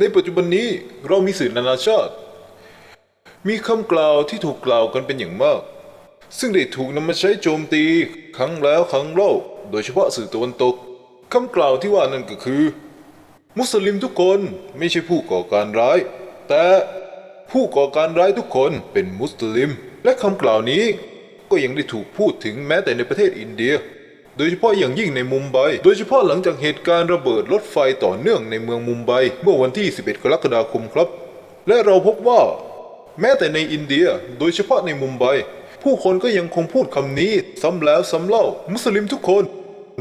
ในปัจจุบันนี้เรามีสื่อนานาชาติ มีคำกล่าวที่ถูกกล่าวกันเป็นอย่างมาก ซึ่งได้ถูกนำมาใช้โจมตีครั้งแล้วครั้งเล่าโดยเฉพาะสื่อตะวันตกคำกล่าวที่ว่านั่นก็คือ มุสลิมทุกคนไม่ใช่ผู้ก่อการร้าย แต่ผู้ก่อการร้ายทุกคนเป็นมุสลิม และคำกล่าวนี้ก็ยังได้ถูกพูดถึงแม้แต่ในประเทศอินเดีย โดยเฉพาะอย่างยิ่งในมุมไบ โดยเฉพาะหลังจากเหตุการณ์ระเบิดรถไฟต่อเนื่องในเมืองมุมไบ เมื่อวันที่ 11 กรกฎาคมครับ และเราพบว่า แม้แต่ในอินเดีย โดยเฉพาะในมุมไบ ผู้คนก็ยังคงพูดคำนี้ ซ้ำแล้วซ้ำเล่า มุสลิมทุกคน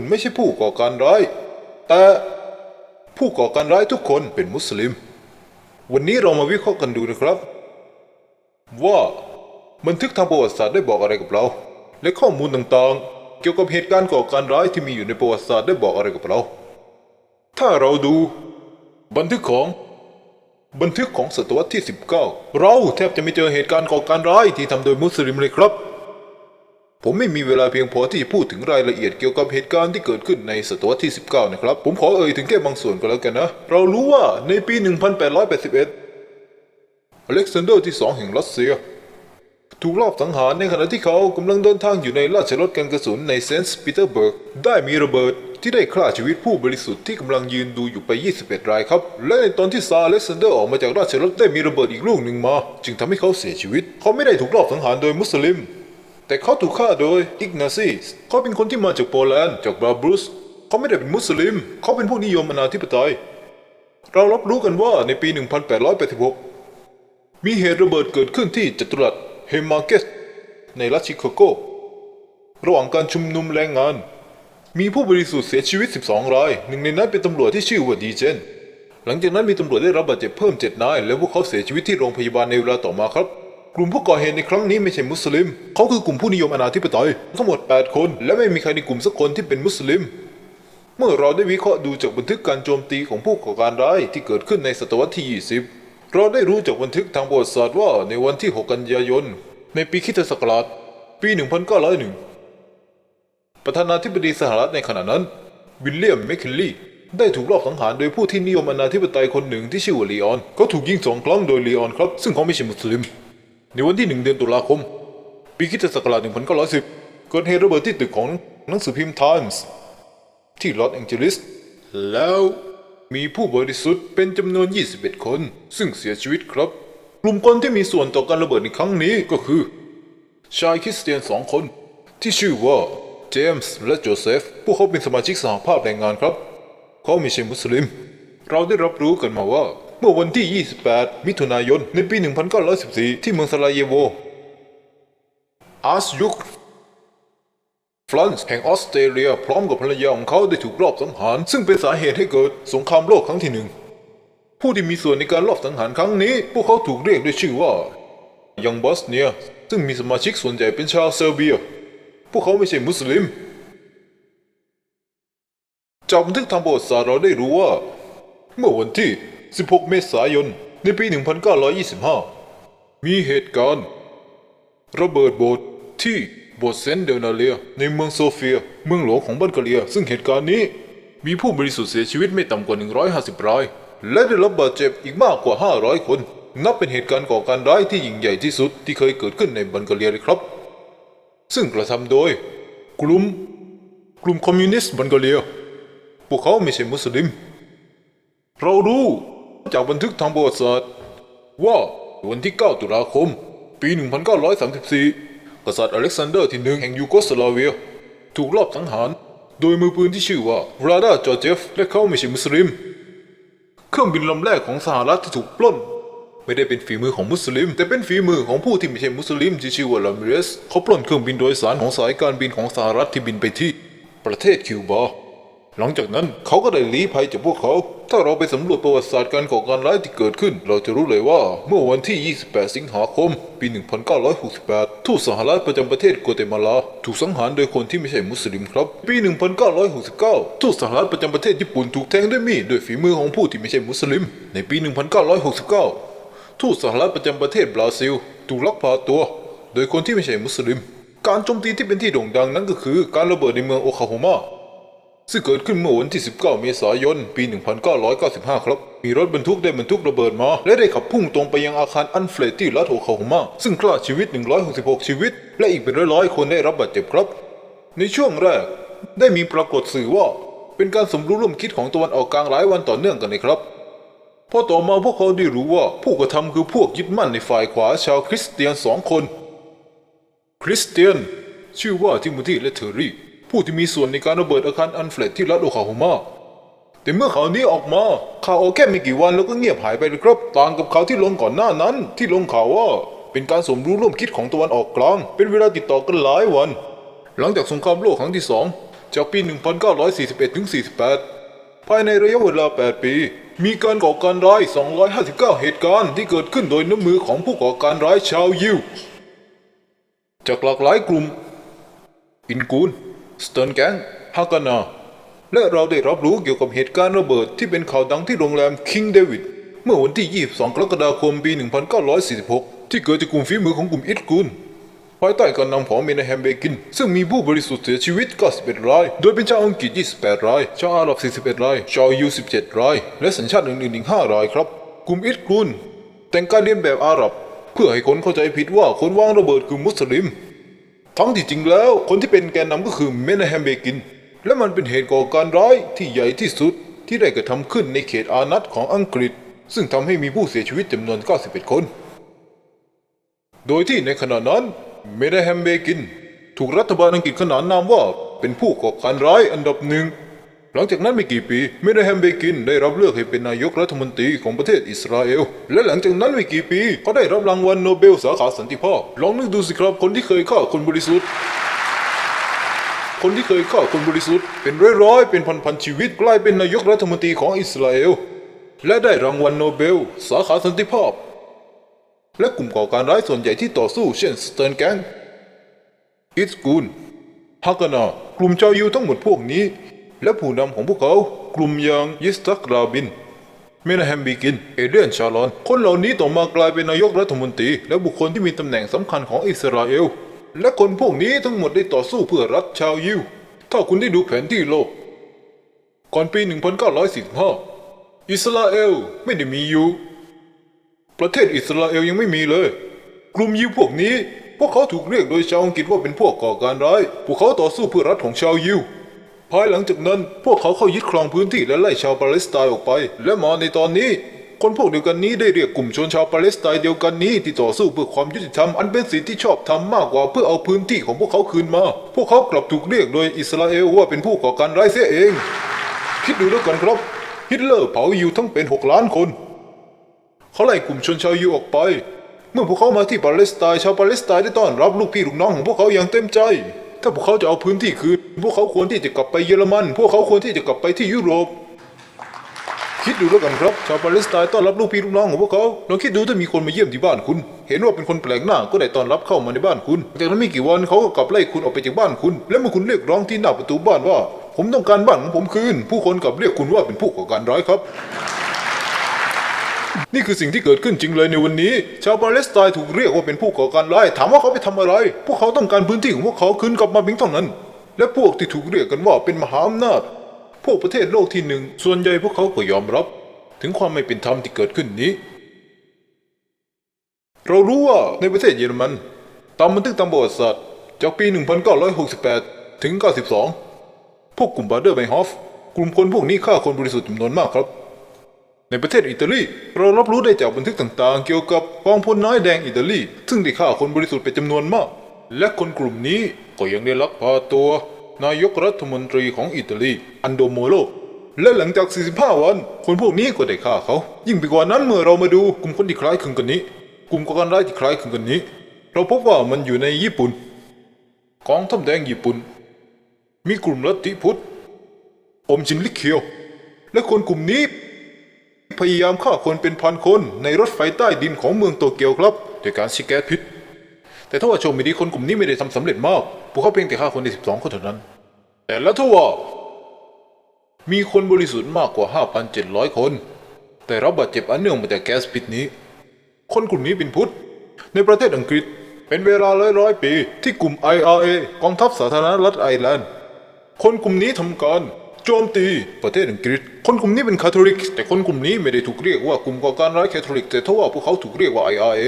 ไม่ใช่ผู้ก่อการร้าย แต่ผู้ก่อการร้ายทุกคนเป็นมุสลิม วันนี้เรามาวิเคราะห์กันดูนะครับ ว่าบันทึกทางประวัติศาสตร์ได้บอกอะไรกับเรา และข้อมูลต่างๆ เกี่ยวกับเหตุการณ์ก่อการร้ายที่มีอยู่ในประวัติศาสตร์ได้บอกอะไรกับเรา ถ้าเราดู บันทึกของ บันทึกของศตวรรษที่ 19 เราแทบจะไม่เจอเหตุการณ์ก่อการร้ายที่ทำโดยมุสลิมเลยครับ ผมไม่มีเวลาเพียงพอที่จะพูดถึงรายละเอียดเกี่ยวกับเหตุการณ์ที่เกิดขึ้นในศตวรรษที่ 19 นะครับ ผมขอเอ่ยถึงแค่บางส่วนก็แล้วกันนะ เรารู้ว่าในปี 1881อเล็กซานเดอร์ที่ 2 แห่งรัสเซีย ถูกลอบสังหารในขณะที่เขากำลังเดินทางอยู่ในราชรถกันกระสุนในเซนต์ปีเตอร์เบิร์ก ได้มีระเบิดที่ได้ฆ่าชีวิตผู้บริสุทธิ์ที่กำลังยืนดูอยู่ไป 21 รายครับ และในตอนที่ซาเล็กซานเดอร์ออกมาจากราชรถได้มีระเบิดอีกลูกหนึ่งมา จึงทำให้เขาเสียชีวิต เขาไม่ได้ถูกลอบสังหารโดยมุสลิม แต่เขาถูกฆ่าโดยอิกนาซีสเขาเป็นคนที่มาจากโปแลนด์จากบราบรุสเขาไม่ได้เป็นมุสลิม เขาเป็นผู้นิยมอนาธิปไตย เรารับรู้กันว่าในปี 1886 มีเหตุระเบิดเกิดขึ้นที่จัตุรัส เฮมาเกสในรัฐชิคาโก ระหว่างการชุมนุมแรงงาน มีผู้บริสุทธิ์เสียชีวิต 12 ราย หนึ่งในนั้นเป็นตำรวจที่ชื่อว่าดีเจน หลังจากนั้นมีตำรวจได้รับบาดเจ็บเพิ่ม 7 นาย และพวกเขาเสียชีวิตที่โรงพยาบาลในเวลาต่อมาครับ กลุ่มผู้ก่อเหตุในครั้งนี้ไม่ใช่มุสลิม เขาคือกลุ่มผู้นิยมอนาธิปไตยทั้งหมด 8 คน และไม่มีใครในกลุ่มสักคนที่เป็นมุสลิม เมื่อเราได้วิเคราะห์ดูจากบันทึกการโจมตีของผู้ก่อการร้ายที่เกิดขึ้นในศตวรรษที่ 20 เราได้รู้จากบันทึกทางประวัติศาสตร์ว่าในวันที่ 6 กันยายน ในปีคริสตศักราชปี 1901 ประธานาธิบดีสหรัฐในขณะนั้น วิลเลียมแมคคินลีย์ได้ถูกลอบสังหารโดยผู้ที่นิยมอนาธิปไตยคนหนึ่งที่ชื่อว่าลีออน เขาถูกยิงสองครั้งโดยลีออนครับ ซึ่งเขาไม่ใช่มุสลิม ในวันที่ 1 เดือนตุลาคม ปีคริสตศักราช1910 เกิดเหตุระเบิดที่ตึกของหนังสือพิมพ์ไทมส์ที่ลอสแองเจลิสแล้ว มีผู้บริสุทธิ์เป็นจำนวน 21 คน ซึ่งเสียชีวิตครับ กลุ่มคนที่มีส่วนต่อการระเบิดในครั้งนี้ก็คือ ชายคริสเตียนสองคน ที่ชื่อว่าเจมส์และโจเซฟ พวกเขาเป็นสมาชิกสหภาพแรงงานครับ เขาไม่ใช่มุสลิม เราได้รับรู้กันมาว่า เมื่อวันที่ 28 มิถุนายน ในปี 1914 ที่เมืองสลาเยโวอาร์ชยุค ฟรานซ์แห่งออสเตรเลียพร้อมกับภรรยาของเขาได้ถูกลอบสังหาร ซึ่งเป็นสาเหตุให้เกิดสงครามโลกครั้งที่หนึ่งผู้ที่มีส่วนในการลอบสังหารครั้งนี้ พวกเขาถูกเรียกด้วยชื่อว่ายังบอสเนียซึ่งมีสมาชิกส่วนใหญ่เป็นชาวเซอร์เบีย พวกเขาไม่ใช่มุสลิมจากบันทึกทางประวัติศาสตร์เราได้รู้ว่า เมื่อวันที่ 16 เมษายน ในปี 1925 มีเหตุการณ์ ระเบิดโบสถ์ที่ บสถ์เซนเดลนาเลีย ในเมืองโซเฟีย เมืองหลวงของบัลแกเรีย ซึ่งเหตุการณ์นี้ มีผู้บริสุทธิ์เสียชีวิตไม่ต่ำกว่า 150 ราย และได้รับบาดเจ็บอีกมากกว่า 500 คน นับเป็นเหตุการณ์ก่อการร้ายที่ยิ่งใหญ่ที่สุดที่เคยเกิดขึ้นในบัลแกเรียเลยครับ ซึ่งกระทำโดย กลุ่มกลุ่มคอมมิวนิสต์บัลแกเรีย พวกเขาไม่ใช่มุสลิม เรารู้จากบันทึกทางประวัติศาสตร์ว่าวันที่ 9 ตุลาคม ปี 1934 กษัตริย์อเล็กซานเดอร์ที่หนึ่งแห่งยูโกสลาเวีย ถูกลอบสังหาร โดยมือปืนที่ชื่อว่าราดาจอร์เจฟและเขาไม่ใช่มุสลิม เครื่องบินลำแรกของสหรัฐที่ถูกปล้น ไม่ได้เป็นฝีมือของมุสลิม แต่เป็นฝีมือของผู้ที่ไม่ใช่มุสลิมที่ชื่อว่าลามิเรสเขาปล้นเครื่องบินโดยสารของสายการบินของสหรัฐที่บินไปที่ ประเทศคิวบา หลังจากนั้นเขาก็ได้ลี้ภัยจากพวกเขา ถ้าเราไปสำรวจประวัติศาสตร์การก่อการร้ายที่เกิดขึ้น เราจะรู้เลยว่าเมื่อวันที่ 28 สิงหาคม ปี 1968 ทูตสหรัฐประจำประเทศกัวเตมาลา ถูกสังหารโดยคนที่ไม่ใช่มุสลิมครับ ปี 1969 ทูตสหรัฐประจำประเทศญี่ปุ่นถูกแทงด้วยมีดด้วยฝีมือของผู้ที่ไม่ใช่มุสลิม ในปี 1969 ทูตสหรัฐประจำประเทศบราซิล ถูกลักพาตัว โดยคนที่ไม่ใช่มุสลิม การโจมตีที่เป็นที่โด่งดังนั้นก็คือการระเบิดในเมืองโอคลาโฮมา ซึ่งเกิดขึ้นเมื่อวันที่ 19 เมษายน ปี 1995 ครับ มีรถบรรทุกได้บรรทุกระเบิดมา และได้ขับพุ่งตรงไปยังอาคารอันเฟลตที่รัฐโอคลาโฮมาซึ่งฆ่าชีวิต 166 ชีวิต และอีกเป็นร้อยๆคนได้รับบาดเจ็บครับ ในช่วงแรก ได้มีปรากฏสื่อว่า เป็นการสมรู้ร่วมคิดของตะวันออกกลางหลายวันต่อเนื่องกันเลยครับพอต่อมาพวกเขาได้รู้ว่าผู้กระทำคือพวกยึดมั่นในฝ่ายขวาชาวคริสเตียนสองคน คริสเตียน ชื่อว่าทิโมธีและเทอรี่ ผู้ที่มีส่วนในการระเบิดอาคารอันเฟลตที่รัฐโอคลาโฮมาแต่เมื่อข่าวนี้ออกมาข่าวออกแค่ไม่กี่วันแล้วก็เงียบหายไปเลยครับต่างกับข่าวที่ลงก่อนหน้านั้น ที่ลงข่าวว่า เป็นการสมรู้ร่วมคิดของตะวันออกกลาง เป็นเวลาติดต่อกันหลายวัน หลังจากสงครามโลกครั้งที่สองจากปี 1941 ถึง 48 ภายในระยะเวลา 8 ปี มีการก่อการร้าย 259 เหตุการณ์ที่เกิดขึ้นโดยน้ำมือของผู้ก่อการร้ายชาวยิว จากหลากหลายกลุ่ม อินกูน สเตนแกงฮากานาและเราได้รับรู้เกี่ยวกับเหตุการณ์ระเบิดที่เป็นข่าวดังที่โรงแรมคิงเดวิดเมื่อวันที่ 22 กรกฎาคม ปี 1946 ที่เกิดจากกลุ่มฝีมือของกลุ่มอิดกูนภายใต้การนำของเมนแฮมเบกิน ซึ่งมีผู้บริสุทธิ์เสียชีวิต 91 ราย โดยเป็นชาวอังกฤษ 28 ราย ชาวอาหรับ 41 ราย ชาวยู 17 ราย และสัญชาติอื่นๆอีก 5 รายครับ กลุ่มอิดกูนแต่งกายเลียนแบบอาหรับ เพื่อให้คนเข้าใจผิดว่าคนวางระเบิดคือมุสลิม ทั้งที่จริงแล้วคนที่เป็นแกนนำก็คือเมนแฮมเบกิน และมันเป็นเหตุก่อการร้ายที่ใหญ่ที่สุดที่ได้กระทำขึ้นในเขตอานัตของอังกฤษ ซึ่งทำให้มีผู้เสียชีวิตจำนวน 91 คน โดยที่ในขณะนั้นเมนแฮมเบกิน ถูกรัฐบาลอังกฤษขนานนามว่าเป็นผู้ก่อการร้ายอันดับหนึ่ง หลังจากนั้นไม่กี่ปีเมนาแฮมเบกินได้รับเลือกให้เป็นนายกรัฐมนตรีของประเทศอิสราเอล และหลังจากนั้นไม่กี่ปีเขาได้รับรางวัลโนเบลสาขาสันติภาพ ลองนึกดูสิครับคนที่เคยฆ่าคนบริสุทธิ์คนที่เคยฆ่าคนบริสุทธิ์เป็นร้อยๆ เป็นพันๆชีวิตกลายเป็นนายกรัฐมนตรีของอิสราเอล และได้รางวัลโนเบล สาขาสันติภาพ และกลุ่มก่อการร้ายส่วนใหญ่ที่ต่อสู้เช่นสเตนแกงอิสกูนฮักกานา กลุ่มชาวยิวทั้งหมดพวกนี้ และผู้นำของพวกเขา กลุ่มอย่างยิสตักราบินเมนาแฮมบีกิน เอเดียนชาลอน คนเหล่านี้ต่อมากลายเป็นนายกรัฐมนตรี และบุคคลที่มีตำแหน่งสำคัญของอิสราเอล และคนพวกนี้ทั้งหมดได้ต่อสู้เพื่อรัฐชาวยิว ถ้าคุณได้ดูแผนที่โลก ก่อนปี 1945 อิสราเอลไม่ได้มีอยู่ ประเทศอิสราเอลยังไม่มีเลย กลุ่มยิวพวกนี้ พวกเขาถูกเรียกโดยชาวอังกฤษว่าเป็นพวกก่อการร้าย พวกเขาต่อสู้เพื่อรัฐของชาวยิว ภายหลังจากนั้นพวกเขาเข้ายึดครองพื้นที่และไล่ชาวปาเลสไตน์ออกไป และมาในตอนนี้ คนพวกเดียวกันนี้ได้เรียกกลุ่มชนชาวปาเลสไตน์เดียวกันนี้ที่ต่อสู้เพื่อความยุติธรรมอันเป็นสิ่งที่ชอบทำมากกว่าเพื่อเอาพื้นที่ของพวกเขาคืนมา พวกเขากลับถูกเรียกโดยอิสราเอลว่าเป็นผู้ก่อการร้ายเสียเอง คิดดูแล้วกันครับฮิตเลอร์เผายิวทั้งเป็นหกล้านคน เขาไล่กลุ่มชนชาวยิวออกไป เมื่อพวกเขามาที่ปาเลสไตน์ชาวปาเลสไตน์ได้ต้อนรับลูกพี่ลูกน้องของพวกเขาอย่างเต็มใจ ถ้าพวกเขาจะเอาพื้นที่คืน พวกเขาควรที่จะกลับไปเยอรมัน พวกเขาควรที่จะกลับไปที่ยุโรป คิดดูแล้วกันครับ ชาวปาเลสไตน์ต้อนรับลูกพี่ลูกน้องของพวกเขาลองคิดดูถ้ามีคนมาเยี่ยมที่บ้านคุณ เห็นว่าเป็นคนแปลกหน้าก็ได้ต้อนรับเข้ามาในบ้านคุณ จากนั้นไม่กี่วันเขาก็กลับไล่คุณออกไปจากบ้านคุณ และเมื่อคุณเรียกร้องที่หน้าประตูบ้านว่า ผมต้องการบ้านของผมคืน ผู้คนกลับเรียกคุณว่าเป็นผู้ก่อการร้ายครับ นี่คือสิ่งที่เกิดขึ้นจริงเลยในวันนี้ ชาวปาเลสไตน์ถูกเรียกว่าเป็นผู้ก่อการร้ายถามว่าเขาไปทำอะไร พวกเขาต้องการพื้นที่ของพวกเขาคืนกลับมาเพียงเท่านั้น และพวกที่ถูกเรียกกันว่าเป็นมหาอำนาจ พวกประเทศโลกที่หนึ่งส่วนใหญ่พวกเขาก็ยอมรับ ถึงความไม่เป็นธรรมที่เกิดขึ้นนี้ เรารู้ว่าในประเทศเยอรมันตามบันทึกตามประวัติศาสตร์จากปี 1968 ถึง 92 พวกกลุ่มบาเดอร์ไบฮอฟกลุ่มคนพวกนี้ฆ่าคนบริสุทธิ์จำนวนมากครับ ในประเทศอิตาลีเรารับรู้ได้จากบันทึกต่างๆ เกี่ยวกับกองพลน้อยแดงอิตาลี ซึ่งได้ฆ่าคนบริสุทธิ์ไปจำนวนมาก และคนกลุ่มนี้ก็ยังได้ลักพาตัว นายกรัฐมนตรีของอิตาลีอันโดโมโลและหลังจาก 45 วัน คนพวกนี้ก็ได้ฆ่าเขา ยิ่งไปกว่านั้นเมื่อเรามาดูกลุ่มคนที่คล้ายคลึงกันนี้ กลุ่มก่อการร้ายที่คล้ายคลึงกันนี้ เราพบว่ามันอยู่ในญี่ปุ่นกองทัพแดงญี่ปุ่น มีกลุ่มลัทธิพุทธอมชินลิเคียว และคนกลุ่มนี้ พยายามฆ่าคนเป็นพันคนในรถไฟใต้ดินของเมืองโตเกียวครับโดยการใช้แก๊สพิษ แต่ถ้าว่าโชคไม่ดีคนกลุ่มนี้ไม่ได้ทำสำเร็จมาก พวกเขาเพียงแต่ฆ่าคนได้12 คนเท่านั้น แต่แล้วถ้าว่า มีคนบริสุทธิ์มากกว่า 5,700 คน แต่รับบาดเจ็บอันเนื่องมาจากแก๊สพิษนี้ คนกลุ่มนี้เป็นพุทธ ในประเทศอังกฤษเป็นเวลาร้อยร้อยปีที่กลุ่ม IRA กองทัพสาธารณรัฐไอร์แลนด์ คนกลุ่มนี้ทำการ โจมตีประเทศอังกฤษ คนกลุ่มนี้เป็นคาทอลิก แต่คนกลุ่มนี้ไม่ได้ถูกเรียกว่ากลุ่มก่อการร้ายคาทอลิก แต่ทว่าพวกเขาถูกเรียกว่า IRA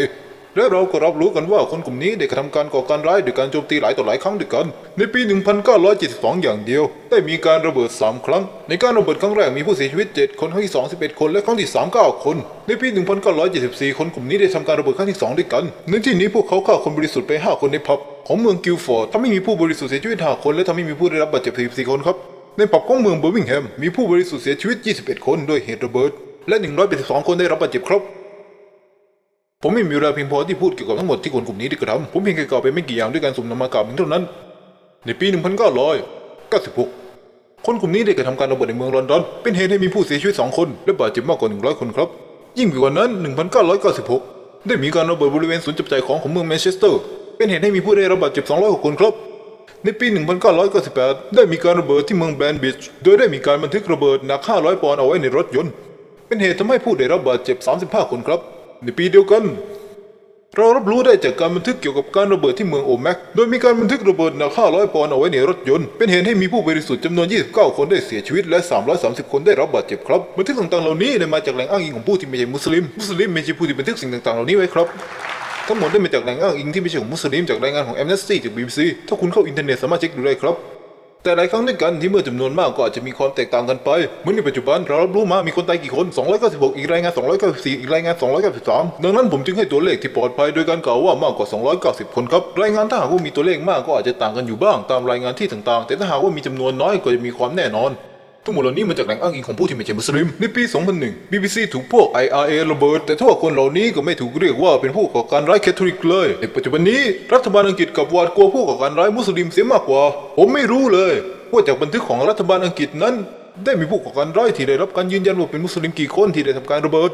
และเราก็รับรู้กันว่าคนกลุ่มนี้ได้กระทำการก่อการร้ายโดยการโจมตีหลายต่อหลายครั้งด้วยกัน ในปี 1972 อย่างเดียว ได้มีการระเบิด 3 ครั้ง ในการระเบิดครั้งแรกมีผู้เสียชีวิต 7 คนครั้งที่ 2 11 คน และครั้งที่ 3 9 คน ในปี 1974 คนกลุ่มนี้ได้ทำการระเบิดครั้งที่ 2 ด้วยกัน ในที่นี้พวกเขาฆ่าคนบริสุทธิ์ไป 5 คนในผับของเมืองกิลฟอร์ดทำให้มีผู้บริสุทธิ์เสียชีวิต5คนและทำให้มีผู้ได้รับบาดเจ็บ44คนครับ ในผับของเมืองเบอร์มิงแฮมมีผู้บริสุทธิ์เสียชีวิต 21 คนด้วยเหตุระเบิด และ 182 คนได้รับบาดเจ็บครับ ผมไม่มีเวลาเพียงพอที่พูดเกี่ยวกับทั้งหมดที่คนกลุ่มนี้ได้กระทำผมเพียงแค่กล่าวไปไม่กี่อย่างด้วยการสุ่มนำมากล่าวเพียงเท่านั้น ในปี 1996 คนกลุ่มนี้ได้กระทำการระเบิดในเมืองลอนดอน เป็นเหตุให้มีผู้เสียชีวิต 2 คนและบาดเจ็บมากกว่า 100 คนครับ ยิ่งไปกว่านั้น 1996 ได้มีการระเบิดบริเวณศูนย์จับจ่ายของของเมืองแมนเชสเตอร์ เป็นเหตุให้มีผู้ได้รับบาดเจ็บ 200คนครับ ในปี 1998 ได้มีการระเบิดที่เมืองแบนบิช โดยได้มีการบันทึกระเบิดหนัก 500 ปอนด์เอาไว้ในรถยนต์ เป็นเหตุทำให้ผู้ได้รับบาดเจ็บ 35 คนครับ ในปีเดียวกัน เรารับรู้ได้จากการบันทึกเกี่ยวกับการระเบิดที่เมืองโอแมก โดยมีการบันทึกระเบิดหนัก 500 ปอนด์เอาไว้ในรถยนต์ เป็นเหตุให้มีผู้บริสุทธิ์จำนวน 29 คนได้เสียชีวิตและ 330 คนได้รับบาดเจ็บครับ บันทึกต่างๆเหล่านี้ได้มาจากแหล่งอ้างอิงของผู้ที่ไม่ใช่มุสลิม มุสลิมไม่ใช่ผู้ที่บันทึกสิ่งต่างๆเหล่านี้ไว้ครับ ทั้งหมดได้มาจากแหล่งอ้างอิงที่ไม่ใช่ของมุสลิมจากรายงานของ Amnesty จาก BBC ถ้าคุณเข้าอินเทอร์เน็ตสามารถเช็คดูได้ครับแต่หลายครั้งด้วยกันที่เมื่อจำนวนมากก็อาจจะมีความแตกต่างกันไปเหมือนในปัจจุบันเรารับรู้มามีคนตายกี่คน 296 อีกรายงาน 294 อีกรายงาน 293 ดังนั้นผมจึงให้ตัวเลขที่ปลอดภัยโดยการกล่าวว่ามากกว่า 290 คนครับ รายงานถ้าหากว่ามีตัวเลขมากก็อาจจะต่างกันอยู่บ้างตามรายงานที่ต่างๆ แต่ถ้าหากว่ามีจำนวนน้อยก็จะมีความแน่นอน ทั้งหมดเหล่านี้มาจากแหล่งอ้างอิงของผู้ที่ไม่ใช่มุสลิม ในปี 2001 BBC ถูกพวก IRA ระเบิด แต่ทั่วคนเหล่านี้ก็ไม่ถูกเรียกว่าเป็นผู้ก่อการร้ายแคทอลิกเลย ในปัจจุบันนี้รัฐบาลอังกฤษกับวาดกลัวผู้ก่อการร้ายมุสลิมเสียมากกว่า ผมไม่รู้เลยว่าจากบันทึกของรัฐบาลอังกฤษนั้น ได้มีผู้ก่อการร้ายที่ได้รับการยืนยันว่าเป็นมุสลิมกี่คนที่ได้ทำการระเบิด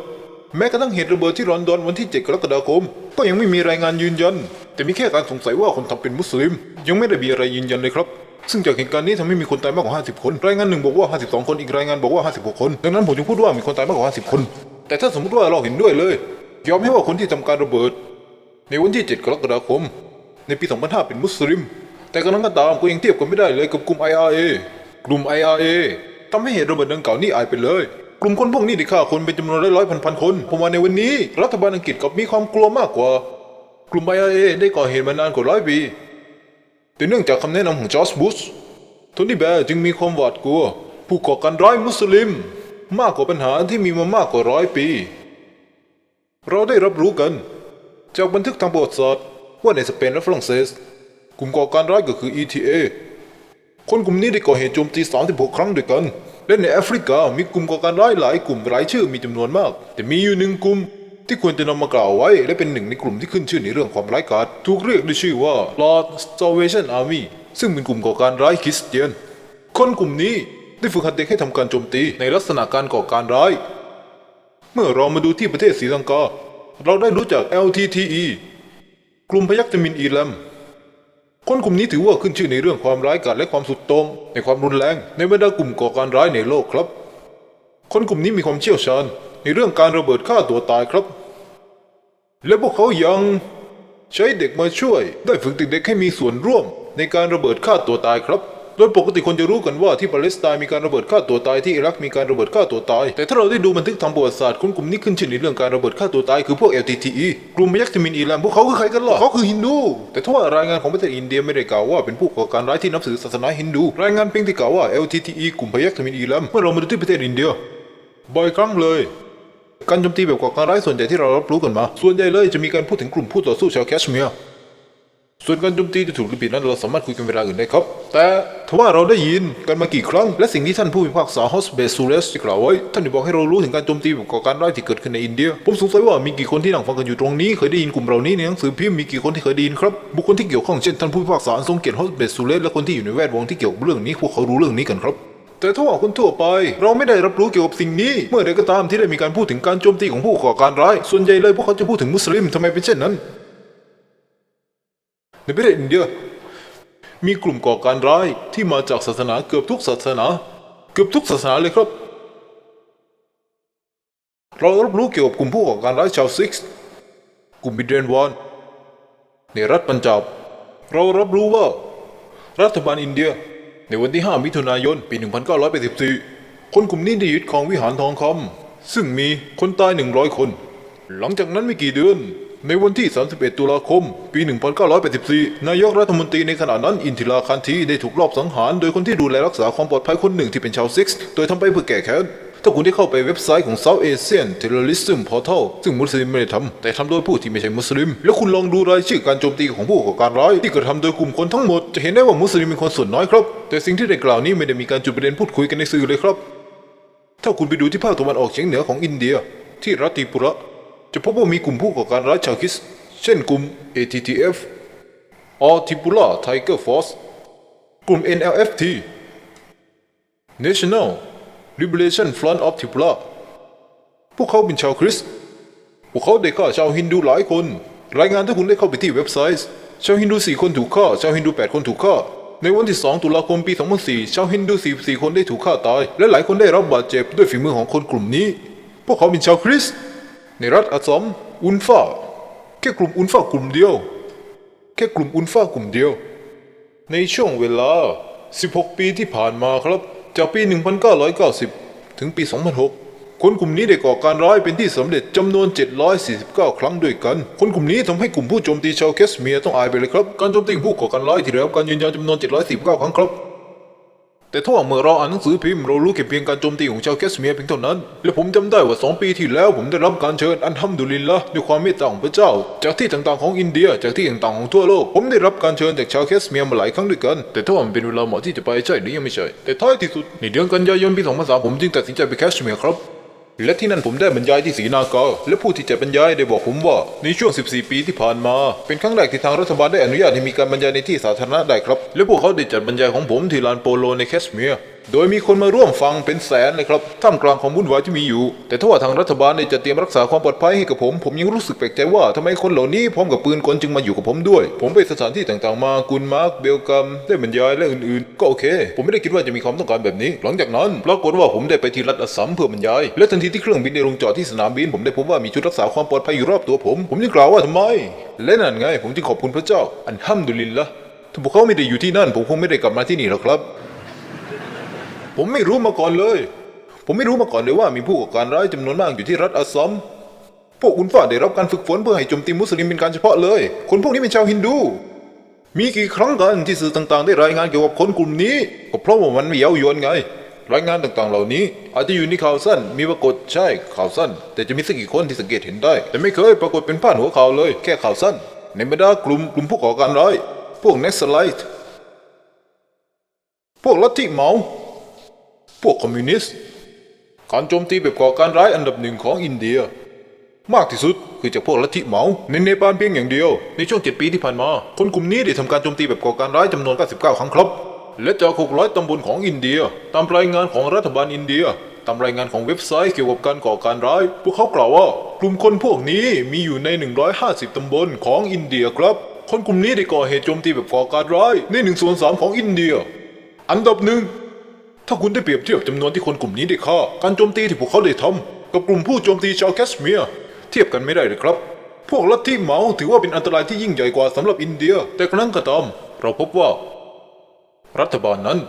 แม้กระทั่งเหตุระเบิดที่ลอนดอนวันที่ 7 กรกฎาคม ก็ยังไม่มีรายงานยืนยัน แต่มีแค่การสงสัยว่าคนทำเป็นมุสลิม ยังไม่ได้มีอะไรยืนยันเลยครับ ซึ่งจากเหตุการณ์นี้ทำให้มีคนตายมากกว่า 50 คน รายงานหนึ่งบอกว่า 52 คน อีกรายงานบอกว่า 56 คน ดังนั้นผมจึงพูดว่ามีคนตายมากกว่า 50 คน แต่ถ้าสมมติว่าเราเห็นด้วยเลย ยอมให้ว่าคนที่ทำการระเบิด ในวันที่ 7 กรกฎาคม ในปี 2005 เป็นมุสลิม แต่กระนั้นก็ตามก็ยังเทียบกันไม่ได้เลยกับกลุ่ม IRA กลุ่ม IRA ทำให้เหตุระเบิดดังกล่าวนี้อายไปเลย กลุ่มคนพวกนี้ได้ฆ่าคนเป็นจำนวนร้อยๆพันคนผมว่าในวันนี้ รัฐบาลอังกฤษกับมีความกลัวมากกว่า กลุ่ม IRA ได้ก่อเหตุมานานกว่าร้อยปี แต่เนื่องจากคำแนะนำของจอร์จบุชโทนี่แบร์จึงมีความหวาดกลัว ผู้ก่อการร้ายมุสลิม มากกว่าปัญหาที่มีมามากกว่าร้อยปี เราได้รับรู้กัน จากบันทึกทางประวัติศาสตร์ว่าในสเปนและฝรั่งเศส กลุ่มก่อการร้ายก็คือ ETA คนกลุ่มนี้ได้ก่อเหตุโจมตี 36 ครั้งด้วยกัน และในแอฟริกามีกลุ่มก่อการร้ายหลายกลุ่มรายชื่อมีจำนวนมาก แต่มีอยู่หนึ่งกลุ่ม ที่ควรจะนำมากล่าวไว้ และเป็นหนึ่งในกลุ่มที่ขึ้นชื่อในเรื่องความร้ายกาจถูกเรียกด้วยชื่อว่า Lord Salvation Army ซึ่งเป็นกลุ่มก่อการร้ายคริสเตียน คนกลุ่มนี้ได้ฝึกหัดเด็กให้ทำการโจมตีในลักษณะการก่อการร้าย เมื่อเรามาดูที่ประเทศศรีลังกา เราได้รู้จัก LTTE กลุ่มพยัคฆ์จมินอีแลมคนกลุ่มนี้ถือว่าขึ้นชื่อในเรื่องความร้ายกาจและความสุดโต่งในความรุนแรงในบรรดากลุ่มก่อการร้ายในโลกครับ คนกลุ่มนี้มีความเชี่ยวชาญ ในเรื่องการระเบิดฆ่าตัวตายครับ และพวกเขายังใช้เด็กมาช่วย ได้ฝึกเด็กๆให้มีส่วนร่วม ในการระเบิดฆ่าตัวตายครับโดยปกติคนจะรู้กันว่าที่ปาเลสไตน์มีการระเบิดฆ่าตัวตายที่อิรักมีการระเบิดฆ่าตัวตาย แต่ถ้าเราได้ดูบันทึกทางประวัติศาสตร์คนกลุ่มนี้ขึ้นชื่อในเรื่องการระเบิดฆ่าตัวตายคือพวก LTTE กลุ่มยักษ์มินอีแลมพวกเขาคือใครกันล่ะเขาคือฮินดู แต่ถ้าว่ารายงานของประเทศอินเดียไม่ได้กล่าวว่าเป็นผู้ก่อการร้ายที่นับถือศาสนาฮินดู รายงานเพียงแต่กล่าวว่า LTTE กลุ่มพยัคฆ์มินอีแลมเมื่อเรามาดูที่ประเทศอินเดียบ่อยครั้งเลย การโจมตีแบบก่อการร้ายส่วนใหญ่ที่เรารับรู้กันมา ส่วนใหญ่เลยจะมีการพูดถึงกลุ่มผู้ต่อสู้ชาวแคชเมียร์ส่วนการโจมตีจะถูกหรือผิดนั้นเราสามารถคุยกันเวลาอื่นได้ครับ แต่ทว่าเราได้ยินกันมากี่ครั้ง และสิ่งที่ท่านผู้พิพากษาฮอสเบซูเลสกล่าวไว้ ท่านได้บอกให้เรารู้ถึงการโจมตีแบบก่อการร้ายที่เกิดขึ้นในอินเดีย ผมสงสัยว่ามีกี่คนที่นั่งฟังกันอยู่ตรงนี้ เคยได้ยินกลุ่มเหล่านี้ในหนังสือพิมพ์มีกี่คนที่เคยได้ยินครับ บุคคลที่เกี่ยวข้องเช่นท่านผู้พิพากษาอันทรงเกียรติฮอสเบซูเลสและคนที่อยู่ในแวดวงที่เกี่ยวกับเรื่องนี้พวกเขารู้เรื่องนี้กันครับ แต่ถ้าว่าคนทั่วไป เราไม่ได้รับรู้เกี่ยวกับสิ่งนี้ เมื่อใดก็ตามที่ได้มีการพูดถึงการโจมตีของผู้ก่อการร้าย ส่วนใหญ่เลยพวกเขาจะพูดถึงมุสลิมทำไมเป็นเช่นนั้น ในประเทศอินเดียมีกลุ่มก่อการร้ายที่มาจากศาสนาเกือบทุกศาสนา เกือบทุกศาสนาเลยครับ เรารับรู้เกี่ยวกับกลุ่มผู้ก่อการร้ายชาวซิกส์กลุ่มบิดเรนวานในรัฐปัญจาบ เรารับรู้ว่า รัฐบาลอินเดีย ในวันที่ 5 มิถุนายน ปี 1984 คนกลุ่มนี้ได้ยึดครองวิหารทองคำซึ่งมีคนตาย 100 คน หลังจากนั้นไม่กี่เดือน ในวันที่ 31 ตุลาคม ปี 1984 นายกรัฐมนตรีในขณะนั้นอินทิราคันธีได้ถูกลอบสังหาร โดยคนที่ดูแลรักษาความปลอดภัยคนหนึ่งที่เป็นชาวซิกส์โดยทำไปเพื่อแก้แค้น ถ้าคุณได้เข้าไปเว็บไซต์ของ South Asian Terrorism Portal ซึ่งมุสลิมไม่ได้ทำแต่ทำโดยผู้ที่ไม่ใช่มุสลิม แล้วคุณลองดูรายชื่อการโจมตีของผู้ก่อการร้ายที่กระทำโดยกลุ่มคนทั้งหมด จะเห็นได้ว่ามุสลิมเป็นคนส่วนน้อยครับ แต่สิ่งที่ได้กล่าวนี้ไม่ได้มีการจุดประเด็นพูดคุยกันในสื่อเลยครับ ถ้าคุณไปดูที่ภาคตะวันออกเฉียงเหนือของอินเดีย ที่รัฐตริปุระ จะพบว่ามีกลุ่มผู้ก่อการร้ายชาวคิส เช่นกลุ่ม ATTF or Tripura Tiger Force กลุ่ม NLFT National Liberation Front of Tripura พวกเขาเป็นชาวคริสต์พวกเขาได้ฆ่าชาวฮินดูหลายคน รายงานถ้าคุณได้เข้าไปที่เว็บไซต์ ชาวฮินดู 4 คนถูกฆ่า ชาวฮินดู 8 คนถูกฆ่า ในวันที่ 2 ตุลาคมปี 2004 ชาวฮินดู 44 คนได้ถูกฆ่าตาย และหลายคนได้รับบาดเจ็บด้วยฝีมือของคนกลุ่มนี้ พวกเขาเป็นชาวคริสต์ในรัฐอัสซอมอุนฟาแค่กลุ่มอุนฟากลุ่มเดียว แค่กลุ่มอุนฟากลุ่มเดียว ในช่วงเวลา 16 ปีที่ผ่านมาครับ จากปี 1990 ถึงปี 2006 คนกลุ่มนี้ได้ก่อการร้ายเป็นที่สำเร็จจำนวน 749 ครั้งด้วยกัน คนกลุ่มนี้ทำให้กลุ่มผู้โจมตีชาวแคสเมียร์ต้องอายไปเลยครับ การโจมตีผู้ก่อการร้ายที่ได้รับการยืนยันจำนวน 749 ครั้งครับ แต่ถ้าว่าเมื่อเราอ่านหนังสือพิมพ์เรารู้แค่เพียงการโจมตีของชาวแคสเมียร์เพียงเท่านั้น และผมจำได้ว่าสองปีที่แล้วผมได้รับการเชิญอันทัมดุลิลละด้วยความเมตตาของพระเจ้า จากที่ต่างๆของอินเดียจากที่ต่างๆของทั่วโลก ผมได้รับการเชิญจากชาวแคสเมียร์มาหลายครั้งด้วยกัน แต่ถ้าว่ามันเป็นเวลาเหมาะที่จะไปใช่หรือยังไม่ใช่ แต่ท้ายที่สุดในเดือนกันยายนปี2003ผมจึงตัดสินใจไปแคสเมียร์ครับ และที่นั่นผมได้บรรยายที่ศรีนากาและผู้ที่จะบรรยายได้บอกผมว่า ในช่วง 14 ปีที่ผ่านมา เป็นครั้งแรกที่ทางรัฐบาลได้อนุญาตให้มีการบรรยายในที่สาธารณะได้ครับ และพวกเขาได้จัดบรรยายของผมที่ลานโปโลในแคชเมียร์ โดยมีคนมาร่วมฟังเป็นแสนเลยครับท่ามกลางความวุ่นวายที่มีอยู่ แต่ถ้าว่าทางรัฐบาลได้จะเตรียมรักษาความปลอดภัยให้กับผม ผมยังรู้สึกแปลกใจว่าทำไมคนเหล่านี้พร้อมกับปืนกลจึงมาอยู่กับผมด้วย ผมไปสถานที่ต่างๆมากุนมาร์กเบลกัมได้บรรยายและอื่นๆ ก็โอเค ผมไม่ได้คิดว่าจะมีความต้องการแบบนี้ หลังจากนั้นปรากฏว่าผมได้ไปที่รัฐอัสสัมเพื่อบรรยาย และทันทีที่เครื่องบินได้ลงจอดที่สนามบิน ผมได้พบว่ามีชุดรักษาความปลอดภัยอยู่รอบตัวผม ผมจึงกล่าวว่าทำไม และนั่นไง ผมจึงขอบคุณพระเจ้า อันฮัมดุลิลละถ้าพวกเขาไม่ได้อยู่ที่นั่นผมคงไม่ได้กลับมาที่นี่หรอกครับ ผมไม่รู้มาก่อนเลย ผมไม่รู้มาก่อนเลยว่ามีผู้ก่อการร้ายจำนวนมากอยู่ที่รัฐอัสซัม พวกอุนฟ้าได้รับการฝึกฝนเพื่อให้โจมตีมุสลิมเป็นการเฉพาะเลย คนพวกนี้เป็นชาวฮินดู มีกี่ครั้งกันที่สื่อต่างๆ ได้รายงานเกี่ยวกับคนกลุ่มนี้ ก็เพราะว่ามันไม่เย้ายวนไง รายงานต่างๆ เหล่านี้ อาจจะอยู่ในข่าวสั้น มีปรากฏใช่ข่าวสั้น แต่จะมีสักกี่คนที่สังเกตเห็นได้ แต่ไม่เคยปรากฏเป็นพาดหัวข่าวเลย แค่ข่าวสั้น ในบรรดากลุ่มกลุ่มผู้ก่อการร้าย พวกเนสไลท์พวกลัทธิเหมา พวกคอมมิวนิสต์ การโจมตีแบบก่อการร้ายอันดับหนึ่งของอินเดีย มากที่สุดคือจากพวกลัทธิเหมาในเนปาลเพียงอย่างเดียว ในช่วง 7 ปีที่ผ่านมา คนกลุ่มนี้ได้ทำการโจมตีแบบก่อการร้ายจำนวน 99 ครั้งครับ และจาก 600 ตำบลของอินเดีย ตามรายงานของรัฐบาลอินเดีย ตามรายงานของเว็บไซต์เกี่ยวกับการก่อการร้าย พวกเขากล่าวว่ากลุ่มคนพวกนี้มีอยู่ใน 150 ตำบลของอินเดียครับ คนกลุ่มนี้ได้ก่อเหตุโจมตีแบบก่อการร้ายใน1ส่วน3ของอินเดีย อันดับหนึ่ง ถ้าคุณได้เปรียบเทียบจำนวนที่คนกลุ่มนี้ได้ฆ่าการโจมตีที่พวกเขาได้ทำกับกลุ่มผู้โจมตีชาวแคชเมียร์เทียบกันไม่ได้เลยครับ พวกลัทธิเหมาถือว่าเป็นอันตรายที่ยิ่งใหญ่กว่าสำหรับอินเดีย แต่กระนั้นก็ตามเราพบว่า รัฐบาลนั้น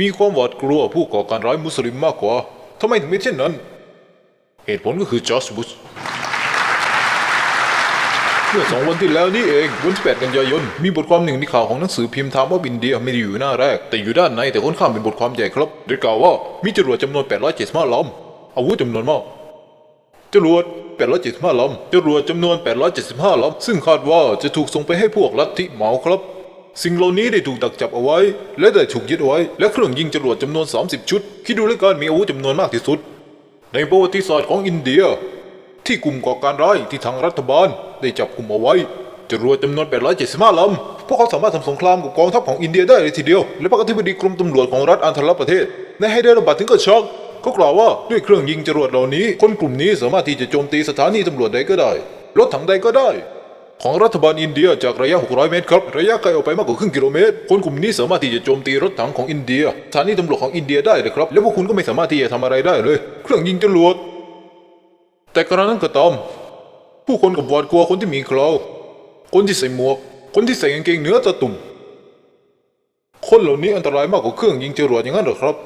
มีความหวาดกลัวผู้ก่อการร้ายมุสลิมมากกว่าทำไมถึงเป็นเช่นนั้น เหตุผลก็คือจอร์จบุช เมื่อสองวันที่แล้วนี่เองวันที่8กันยายนมีบทความหนึ่งในข่าวของหนังสือพิมพ์ไทม์ว่าอินเดียไม่ได้อยู่หน้าแรก แต่อยู่ด้านในแต่ค่อนข้างเป็นบทความใหญ่ครับโดยกล่าวว่ามีจรวดจำนวน 875ลำอาวุธจำนวนมากจรวด 875ลำจรวดจำนวน 875ลำซึ่งคาดว่าจะถูกส่งไปให้พวกลัทธิเหมาครับสิ่งเหล่านี้ได้ถูกดักจับเอาไว้ และได้ถูกยึดเอาไว้ และเครื่องยิงจรวดจำนวน 30 ชุด คิดดูแล้วกันมีอาวุธจำนวนมากที่สุด ในประวัติศาสตร์ของอินเดีย ที่กลุ่มก่อการร้ายที่ทางรัฐบาลได้จับกลุ่มเอาไว้จรวดจำนวน 875ลำ พวกเขาสามารถทำสงครามกับกองทัพของอินเดียได้เลยทีเดียว และพระอธิบดีกรมตำรวจของรัฐอันธรประเทศในไฮเดรบัดถึงก็ช็อกเขากล่าวว่าด้วยเครื่องยิงจรวดเหล่านี้ คนกลุ่มนี้สามารถที่จะโจมตีสถานีตำรวจใดก็ได้ รถถังใดก็ได้ ของรัฐบาลอินเดียจากระยะ 600 เมตรครับ ระยะไกลออกไปมากกว่าครึ่งกิโลเมตร คนกลุ่มนี้สามารถที่จะโจมตีรถถังของอินเดีย สถานีตำรวจของอินเดียได้เลยครับ และพวกคุณก็ไม่สามารถที่จะทำอะไรได้เลย เครื่องยิงจรวด แต่กระนั้นก็ตามผู้คนกับหวาดกลัวคนที่มีเคราคนที่ใส่หมวก คนที่ใส่กางเกงเนื้อตะตุ่มคนเหล่านี้อันตรายมากกว่าเครื่องยิงจรวดอย่างนั้นหรอครับ